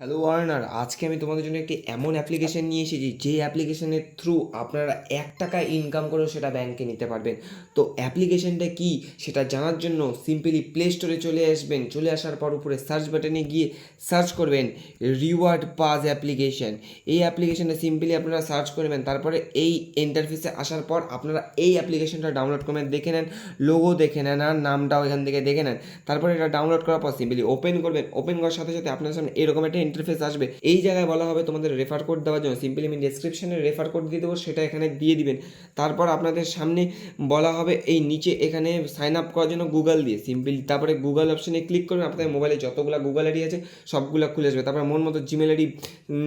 Hello Warner আজকে আমি তোমাদের জন্য একটি এমন অ্যাপ্লিকেশন নিয়ে এসেছি, যে অ্যাপ্লিকেশনের থ্রু আপনারা এক টাকা ইনকাম করেও সেটা ব্যাংকে নিতে পারবেন। তো অ্যাপ্লিকেশনটা কি? সেটা জানার জন্য সিম্পলি প্লে স্টোরে চলে আসবেন। চলে আসার পর উপরে সার্চ বাটনে গিয়ে সার্চ করবেন রিওয়ার্ড পাস অ্যাপ্লিকেশন এই অ্যাপ্লিকেশনটা সিম্পলি আপনারা সার্চ করবেন তারপরে এই ইন্টারফেসে আসার পর আপনারা এই অ্যাপ্লিকেশনটা ডাউনলোড করবেন দেখে নেন লোগো দেখে নেন আর নামটাও এখান থেকে দেখে নেন। তারপরে এটা ডাউনলোড করার পর সিম্পলি ওপেন করবেন। ওপেন করার সাথে সাথে আপনার সামনে এরকম একটা ইন্টারফেস আসবে। এই জায়গায় বলা হবে তোমাদের রেফার কোড দেওয়ার জন্য। সিম্পলি আমি ডেসক্রিপশনে রেফার কোড দিয়ে দেবো, সেটা এখানে দিয়ে দিবেন। তারপর আপনাদের সামনে বলা হবে এই নিচে এখানে সাইন আপ করার জন্য গুগল দিয়ে। সিম্পলি তারপরে গুগল অপশনে ক্লিক করবেন, আপনাদের মোবাইলে যতগুলো গুগল আইডি আছে, সবগুলো খুলে আসবে। তারপর মন মতো জিমেল আইডি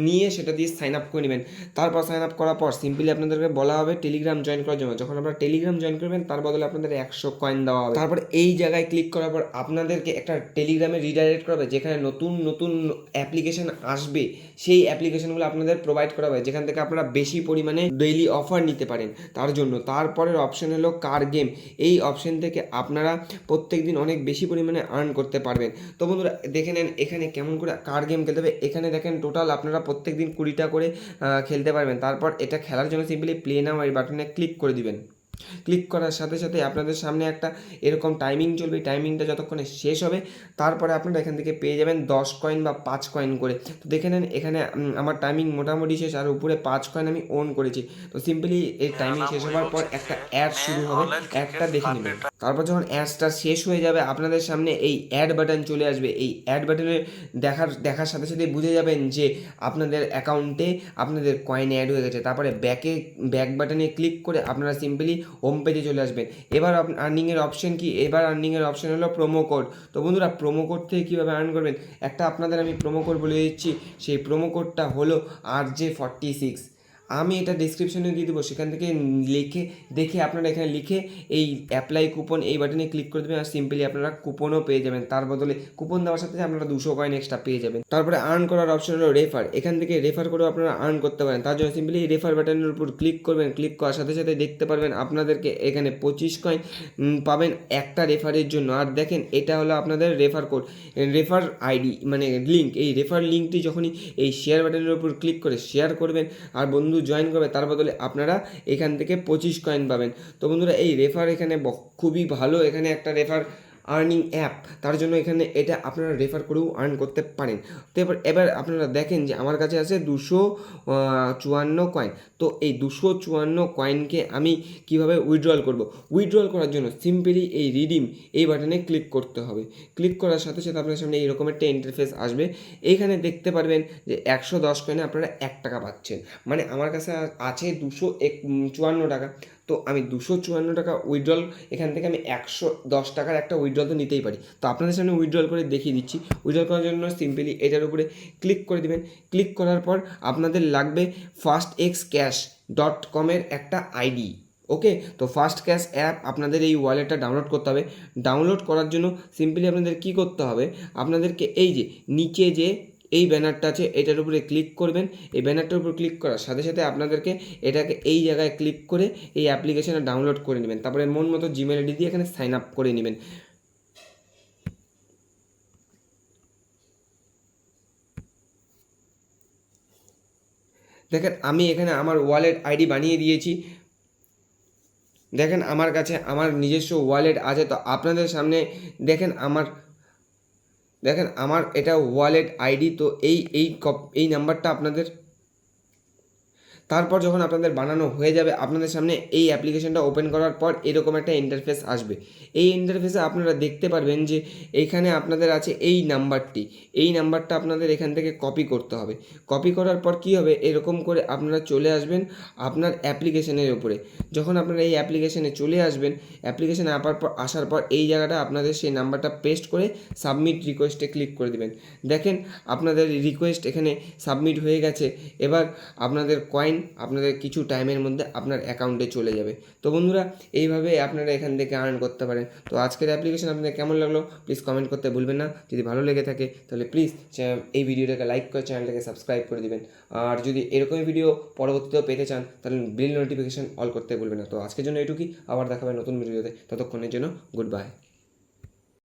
নিয়ে সেটা দিয়ে সাইন আপ করে নেবেন। তারপর সাইন আপ করার পর সিম্পলি আপনাদেরকে বলা হবে টেলিগ্রাম জয়েন করার জন্য। যখন আপনারা টেলিগ্রাম জয়েন করবেন, তার বদলে আপনাদের একশো কয়েন দেওয়া হবে। তারপর এই জায়গায় ক্লিক করার পর আপনাদেরকে একটা টেলিগ্রামে রিডাইরেক্ট করাবে, যেখানে নতুন নতুন অ্যাপ্লিকেশন আসবে, সেই অ্যাপ্লিকেশনগুলো আপনাদের প্রোভাইড করা হবে, যেখান থেকে আপনারা বেশি পরিমাণে ডেইলি অফার নিতে পারেন। তার জন্য, তারপরের অপশন হলো কার গেম এই অপশন থেকে আপনারা প্রত্যেক দিন অনেক বেশি পরিমাণে আর্ন করতে পারবেন। তো বন্ধুরা, দেখে নেন এখানে কেমন করে কার গেম খেলতে হবে। এখানে দেখেন টোটাল আপনারা প্রত্যেক দিন কুড়িটা করে খেলতে পারবেন। তারপর এটা খেলার জন্য সিম্পলি প্লে নাও এই বাটনে ক্লিক করে দিবেন। ক্লিক করার সাথে সাথে আপনাদের সামনে একটা এরকম টাইমিং চলবে টাইমিংটা যতক্ষণে শেষ হবে, তারপরে আপনারা এখান থেকে পেয়ে যাবেন দশ কয়েন বা পাঁচ কয়েন করে। তো দেখে নেন, এখানে আমার টাইমিং মোটামুটি শেষ, আর উপরে পাঁচ কয়েন আমি অন করেছি। তো সিম্পলি এই টাইমিং শেষ হওয়ার পর একটা অ্যাড শুরু হবে একটা দেখে নেবেন। তারপর যখন অ্যাডসটা শেষ হয়ে যাবে, আপনাদের সামনে এই অ্যাড বাটন চলে আসবে। এই অ্যাড বাটনে দেখার দেখার সাথে সাথে বুঝে যাবেন যে আপনাদের অ্যাকাউন্টে আপনাদের কয়েন অ্যাড হয়ে গেছে। তারপরে ব্যাকে ব্যাক বাটনে ক্লিক করে আপনারা সিম্পলি হোম পেজে চলে আসবেন। এবার আর্নিংয়ের অপশন কি? এবার আর্নিংয়ের অপশন হলো প্রোমো কোড তো বন্ধুরা প্রোমো কোড থেকে কীভাবে আর্ন করবেন? একটা আপনাদের আমি প্রোমো কোড বলে দিচ্ছি। সেই প্রোমো কোডটা হলো আর জে ফর্টি সিক্স আমি এটা ডিসক্রিপশনে দিয়ে দেবো। সেখান থেকে লিখে, দেখে আপনারা এখানে লিখে এই অ্যাপ্লাই কুপন এই বাটনে ক্লিক করে দেবেন আর সিম্পলি আপনারা কুপনও পেয়ে যাবেন। তার বদলে কুপন দেওয়ার সাথে আপনারা দুশো কয়েন এক্সট্রা পেয়ে যাবেন। তারপরে আর্ন করার অপশন হলো রেফার এখান থেকে রেফার করেও আপনারা আর্ন করতে পারেন। তার জন্য সিম্পলি রেফার বাটনের উপর ক্লিক করবেন। ক্লিক করার সাথে সাথে দেখতে পারবেন আপনাদেরকে এখানে পঁচিশ কয়েন পাবেন একটা রেফারের জন্য। আর দেখেন, এটা হলো আপনাদের রেফার কোড রেফার আইডি মানে লিঙ্ক এই রেফার লিঙ্কটি যখনই এই শেয়ার বাটনের উপর ক্লিক করে শেয়ার করবেন, আর বন্ধু জয়েন করবে, তার বদলে আপনারা এখান থেকে পঁচিশ কয়েন পাবেন। তো বন্ধুরা, এই রেফার এখানে খুবই ভালো। এখানে একটা রেফার আর্নিং অ্যাপ। তার জন্য এখানে এটা আপনারা রেফার করেও আর্ন করতে পারেন। তো এবার এবার আপনারা দেখেন যে আমার কাছে আছে দুশো চুয়ান্ন কয়েন তো এই দুশো চুয়ান্ন কয়েনকে আমি কীভাবে উইথড্রল করব? উইথড্রল করার জন্য সিম্পলি এই রিডিম এই বাটনে ক্লিক করতে হবে। ক্লিক করার সাথে সাথে আপনার সামনে এইরকম একটা ইন্টারফেস আসবে। এইখানে দেখতে পারবেন যে একশো দশ কয়েনে আপনারা এক টাকা পাচ্ছেন। মানে আমার কাছে আছে দুশো এক চুয়ান্ন টাকা। তো আমি দুশো চুয়ান্ন টাকা উইথড্রল এখান থেকে আমি একশো দশ টাকার একটা উইথড্রল তো নিতেই পারি। তো আপনাদের সামনে উইথড্রল করে দেখিয়ে দিচ্ছি। উইথড্রল করার জন্য সিম্পলি এটার উপরে ক্লিক করে দিবেন। ক্লিক করার পর আপনাদের লাগবে ফার্স্ট এক্স ক্যাশ ডট কমের একটা আইডি ওকে তো ফার্স্ট ক্যাশ অ্যাপ আপনাদের এই ওয়ালেটটা ডাউনলোড করতে হবে। ডাউনলোড করার জন্য সিম্পলি আপনাদের কি করতে হবে? আপনাদেরকে এই যে নিচে যে এই ব্যানারটা আছে, এটার উপরে ক্লিক করবেন। এই ব্যানারটার উপর ক্লিক করার সাথে সাথে আপনাদেরকে এটাকে এই জায়গায় ক্লিক করে এই অ্যাপ্লিকেশনটা ডাউনলোড করে নেবেন। তারপরে মন মতো জিমেল আইডি দিয়ে এখানে সাইন আপ করে নেবেন। দেখেন, আমি এখানে আমার ওয়ালেট আইডি বানিয়ে দিয়েছি। দেখেন, আমার কাছে আমার নিজস্ব ওয়ালেট আছে। তো আপনাদের সামনে দেখেন, আমার দেখেন আমার এটা ওয়ালেট আইডি তো এই এই কপ এই নাম্বারটা আপনাদের তারপর যখন আপনাদের বানানো হয়ে যাবে, আপনাদের সামনে এই অ্যাপ্লিকেশনটা ওপেন করার পর এরকম একটা ইন্টারফেস আসবে। এই ইন্টারফেসে আপনারা দেখতে পারবেন যে এইখানে আপনাদের আছে এই নাম্বারটি। এই নাম্বারটা আপনাদের এখান থেকে কপি করতে হবে। কপি করার পর কি হবে? এরকম করে আপনারা চলে আসবেন আপনার অ্যাপ্লিকেশনের উপরে। যখন আপনারা এই অ্যাপ্লিকেশনে চলে আসবেন অ্যাপ্লিকেশনে আসার পর আসার পর এই জায়গাটা আপনাদের সেই নাম্বারটা পেস্ট করে সাবমিট রিকোয়েস্টে ক্লিক করে দেবেন। দেখেন, আপনাদের রিকোয়েস্ট এখানে সাবমিট হয়ে গেছে। এবার আপনাদের কয়েন আপনাদের কিছু টাইমের মধ্যে আপনার অ্যাকাউন্টে চলে যাবে। তো বন্ধুরা, এইভাবে আপনারা এখান থেকে আর্ন করতে পারেন। তো আজকের অ্যাপ্লিকেশন আপনাদের কেমন লাগল প্লিজ কমেন্ট করতে ভুলবেন না। যদি ভালো লেগে থাকে, তাহলে প্লিজ এই ভিডিওটাকে লাইক করে চ্যানেলটাকে সাবস্ক্রাইব করে দিবেন। আর যদি এরকমই ভিডিও পরবর্তীতেও পেতে চান, তাহলে বিল নোটিফিকেশন অল করতে ভুলবেন না। তো আজকের জন্য এটুকুই, আবার দেখাবে নতুন ভিডিওতে ততক্ষণের জন্য গুড বাই